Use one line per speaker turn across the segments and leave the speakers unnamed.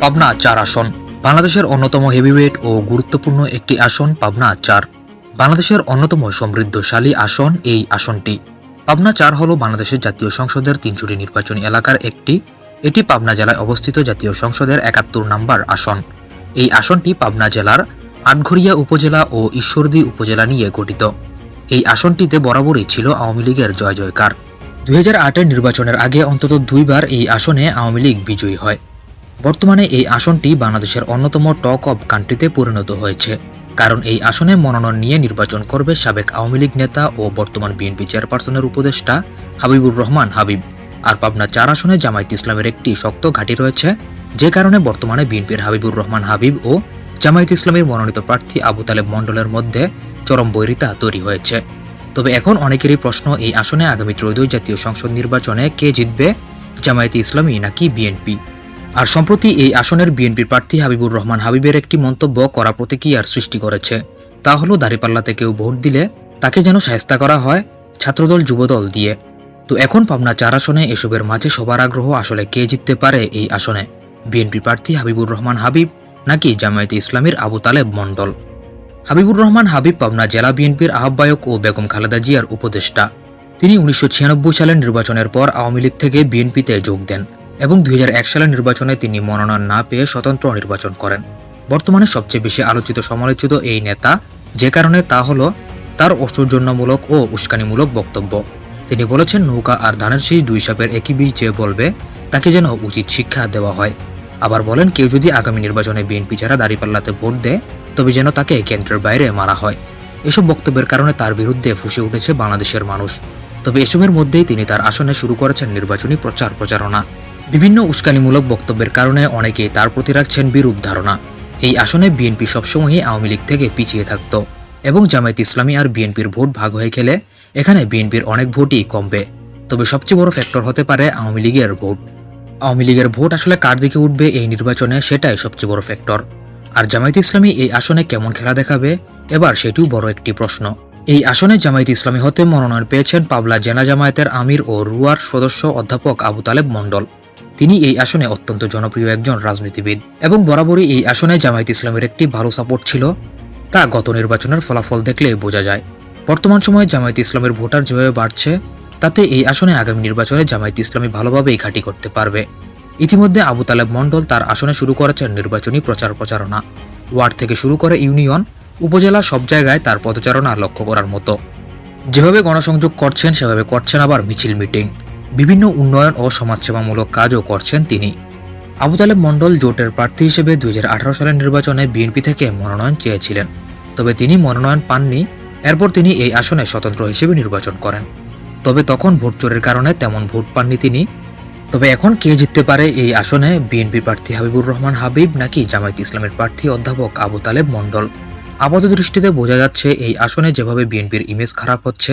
পাবনা চার আসন। বাংলাদেশের অন্যতম হেভিওয়েট ও গুরুত্বপূর্ণ একটি আসন পাবনা চার। বাংলাদেশের অন্যতম সমৃদ্ধশালী আসন এই আসনটি। পাবনা চার হল বাংলাদেশের জাতীয় সংসদের তিনশোটি নির্বাচনী এলাকার একটি। এটি পাবনা জেলায় অবস্থিত জাতীয় সংসদের একাত্তর নম্বর আসন। এই আসনটি পাবনা জেলার আটঘরিয়া উপজেলা ও ঈশ্বরদী উপজেলা নিয়ে গঠিত। এই আসনটিতে বরাবরই ছিল আওয়ামী লীগের জয় জয়কার দুই নির্বাচনের আগে অন্তত দুইবার এই আসনে আওয়ামী লীগ বিজয়ী হয়। বর্তমানে এই আসনটি বাংলাদেশের অন্যতম টক অব কান্ট্রিতে পরিণত হয়েছে। কারণ এই আসনে মনোনয়ন নিয়ে নির্বাচন করবে সাবেক আওয়ামী লীগ নেতা ও বর্তমান বিএনপি চেয়ারপারসনের উপদেষ্টা হাবিবুর রহমান হাবিব। আর পাবনা চার আসনে জামায়াত ইসলামের একটি শক্ত ঘাঁটি রয়েছে, যে কারণে বর্তমানে বিএনপির হাবিবুর রহমান হাবিব ও জামায়াত ইসলামের মনোনীত প্রার্থী আবু তালেব মণ্ডলের মধ্যে চরম বৈরিতা তৈরি হয়েছে। তবে এখন অনেকেরই প্রশ্ন, এই আসনে আগামী ত্রয়োদশ জাতীয় সংসদ নির্বাচনে কে জিতবে, জামায়াতে ইসলামী নাকি বিএনপি? আর সম্প্রতি এই আসনের বিএনপির প্রার্থী হাবিবুর রহমান হাবিবের একটি মন্তব্য করা প্রতিক্রিয়ার সৃষ্টি করেছে। তা হলো, দাঁড়িপাল্লাতে কেউ ভোট দিলে তাকে যেন সাহেস্তা করা হয় ছাত্রদল, যুবদল দিয়ে। তো এখন পাবনা চার আসনে এসবের মাঝে সবার আগ্রহ আসলে কে জিততে পারে এই আসনে? বিএনপি প্রার্থী হাবিবুর রহমান হাবিব নাকি জামায়াতে ইসলামীর আবু তালেব মণ্ডল? হাবিবুর রহমান হাবিব পাবনা জেলা বিএনপির আহ্বায়ক ও বেগম খালেদা জিয়ার উপদেষ্টা। তিনি উনিশশো ছিয়ানব্বই সালের নির্বাচনের পর আওয়ামী লীগ থেকে বিএনপিতে যোগ দেন। এবং দুই হাজার এক সালের নির্বাচনে তিনি মনোনয়ন না পেয়ে স্বতন্ত্র নির্বাচন করেন। বর্তমানে সবচেয়ে বেশি আলোচিত সমালোচিত এই নেতা যে কারণে তা হল তার অসৌজন্যমূলক ও উস্কানিমূলক বক্তব্য। তিনি বলেছেন, নৌকা আর ধানের শীষ দুই সাপের একই বীজ যে বলবে, তাকে যেন উচিত শিক্ষা দেওয়া হয়। আবার বলেন, কেউ যদি আগামী নির্বাচনে বিএনপি ছাড়া দাঁড়িপাল্লাতে ভোট দেয়, তবে যেন তাকে কেন্দ্রের বাইরে মারা হয়। এসব বক্তব্যের কারণে তার বিরুদ্ধে ফুসে উঠেছে বাংলাদেশের মানুষ। তবে এসবের মধ্যেই তিনি তার আসনে শুরু করেছেন নির্বাচনী প্রচার প্রচারণা বিভিন্ন উস্কানিমূলক বক্তব্যের কারণে অনেকেই তার প্রতি রাখছেন বিরূপ ধারণা। এই আসনে বিএনপি সবসময়ই আওয়ামী লীগ থেকে পিছিয়ে থাকত এবং জামায়াত ইসলামী আর বিএনপির ভোট ভাগ হয়ে খেলে এখানে বিএনপির অনেক ভোটই কমবে। তবে সবচেয়ে বড় ফ্যাক্টর হতে পারে আওয়ামী লীগের ভোট। আওয়ামী লীগের ভোট আসলে কার দিকে উঠবে এই নির্বাচনে সেটাই সবচেয়ে বড় ফ্যাক্টর আর জামায়াত ইসলামী এই আসনে কেমন খেলা দেখাবে? এবার সেটিও বড় একটি প্রশ্ন। এই আসনে জামায়াত ইসলামী হতে মনোনয়ন পেয়েছেন পাবলা জেলা জামায়াতের আমির ও রুয়ার সদস্য অধ্যাপক আবু তালেব মণ্ডল। তিনি এই আসনে অত্যন্ত জনপ্রিয় একজন রাজনীতিবিদ এবং বরাবরই এই আসনে জামায়াত ইসলামের একটি ভালো সাপোর্ট ছিল। তা গত নির্বাচনের ফলাফল দেখলে বোঝা যায়। বর্তমান সময়ে জামায়াত ইসলামের ভোটার যেভাবে বাড়ছে, তাতে এই আসনে আগামী নির্বাচনে জামায়াত ইসলামী ভালোভাবেই ঘাঁটি করতে পারবে। ইতিমধ্যে আবু তালেব মণ্ডল তার আসনে শুরু করেছেন নির্বাচনী প্রচার প্রচারণা। ওয়ার্ড থেকে শুরু করে ইউনিয়ন, উপজেলা সব জায়গায় তার পদচারণা লক্ষ্য করার মতো। যেভাবে গণসংযোগ করছেন, সেভাবে করছেন আবার মিছিল মিটিং। বিভিন্ন উন্নয়ন ও সমাজসেবামূলক কাজও করছেন তিনি। আবু তালেব মণ্ডল জোটের প্রার্থী হিসেবে দুই সালের নির্বাচনে বিএনপি থেকে মনোনয়ন চেয়েছিলেন। তবে তিনি মনোনয়ন পাননি, এরপর তিনি এই আসনে স্বতন্ত্র হিসেবে নির্বাচন করেন। তবে তখন ভোট চোরের কারণে তেমন ভোট পাননি তিনি। তবে এখন কে জিততে পারে এই আসনে বিএনপি প্রার্থী হাবিবুর রহমান হাবিব নাকি জামায়াত ইসলামের প্রার্থী অধ্যাপক আবু তালেব মণ্ডল? আপাত দৃষ্টিতে বোঝা যাচ্ছে, এই আসনে যেভাবে বিএনপির ইমেজ খারাপ হচ্ছে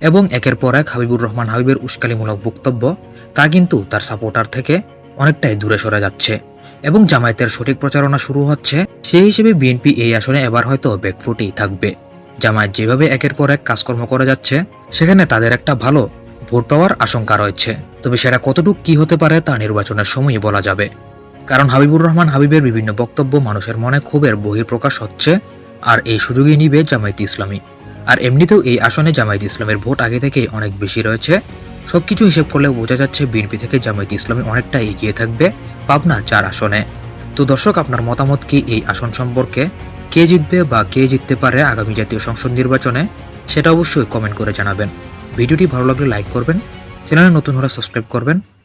এবং একের পর এক হাবিবুর রহমান হাবিবের উস্কানিমূলক বক্তব্য, তা কিন্তু তার সাপোর্টার থেকে অনেকটাই দূরে সরে যাচ্ছে। এবং জামায়াতের সঠিক প্রচারণা শুরু হচ্ছে, সেই হিসেবে বিএনপি এই আসনে এবার হয়তো ব্যাকফুটেই থাকবে। জামায়াত যেভাবে একের পর এক কাজকর্ম করে যাচ্ছে, সেখানে তাদের একটা ভালো ভোট পাওয়ার আশঙ্কা রয়েছে। তবে সেটা কতটুকু কি হতে পারে তা নির্বাচনের সময়ই বলা যাবে। কারণ হাবিবুর রহমান হাবিবের বিভিন্ন বক্তব্য মানুষের মনে ক্ষোভের বহিঃপ্রকাশ হচ্ছে, আর এই সুযোগই নিবে জামায়াত ইসলামী। আর এমনিতেও এই আসনে জামায়াত ইসলামের ভোট আগে থেকেই অনেক বেশি রয়েছে। সবকিছু হিসেব করলে বোঝা যাচ্ছে বিএনপি থেকে জামায়াত ইসলামী অনেকটা এগিয়ে থাকবে পাবনা চার আসনে। তো দর্শক, আপনার মতামত কি এই আসন সম্পর্কে? কে জিতবে বা কে জিততে পারে আগামী জাতীয় সংসদ নির্বাচনে? সেটা অবশ্যই কমেন্ট করে জানাবেন। ভিডিওটি ভালো লাগলে লাইক করবেন, চ্যানেলে নতুন হলে সাবস্ক্রাইব করবেন।